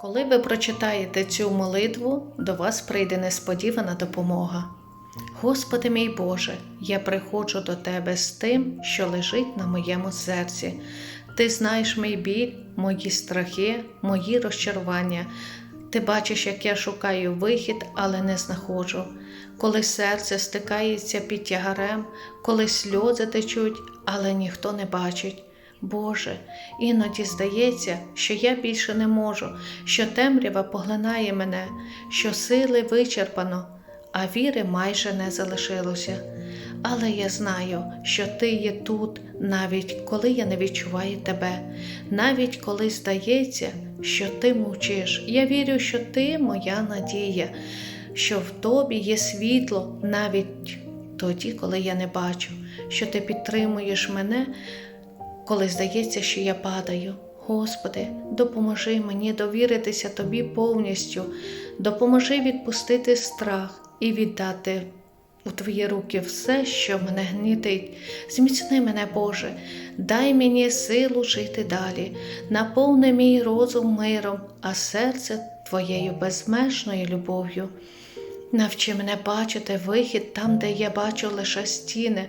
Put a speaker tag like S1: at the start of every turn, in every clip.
S1: Коли ви прочитаєте цю молитву, до вас прийде несподівана допомога. Господи мій Боже, я приходжу до Тебе з тим, що лежить на моєму серці. Ти знаєш мій біль, мої страхи, мої розчарування. Ти бачиш, як я шукаю вихід, але не знаходжу. Коли серце стикається під тягарем, коли сльози течуть, але ніхто не бачить. Боже, іноді здається, що я більше не можу, що темрява поглинає мене, що сили вичерпано, а віри майже не залишилося. Але я знаю, що ти є тут, навіть коли я не відчуваю тебе, навіть коли здається, що ти мовчиш. Я вірю, що ти моя надія, що в тобі є світло навіть тоді, коли я не бачу, що ти підтримуєш мене коли здається, що я падаю. Господи, допоможи мені довіритися Тобі повністю, допоможи відпустити страх і віддати у Твої руки все, що мене гнітить. Зміцни мене, Боже, дай мені силу жити далі, наповни мій розум миром, а серце Твоєю безмежною любов'ю. Навчи мене бачити вихід там, де я бачу лише стіни.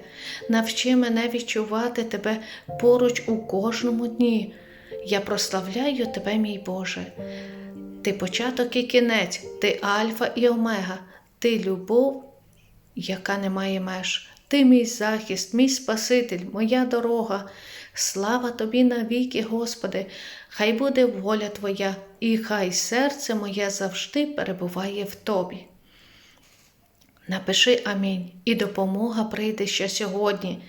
S1: Навчи мене відчувати тебе поруч у кожному дні. Я прославляю тебе, мій Боже. Ти початок і кінець, ти Альфа і Омега, ти любов, яка не має меж. Ти мій захист, мій Спаситель, моя дорога. Слава тобі навіки, Господи, хай буде воля Твоя, і хай серце моє завжди перебуває в Тобі. Напиши амінь, і допомога прийде ще сьогодні.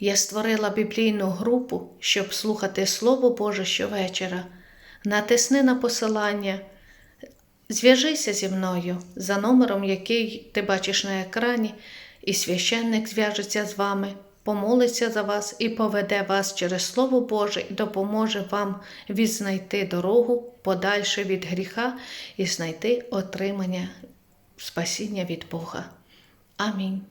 S1: Я створила біблійну групу, щоб слухати Слово Боже щовечора. Натисни на посилання, зв'яжися зі мною за номером, який ти бачиш на екрані, і священник зв'яжеться з вами, помолиться за вас і поведе вас через Слово Боже і допоможе вам відзнайти дорогу подальше від гріха і знайти отримання спасіння від Бога. Амінь.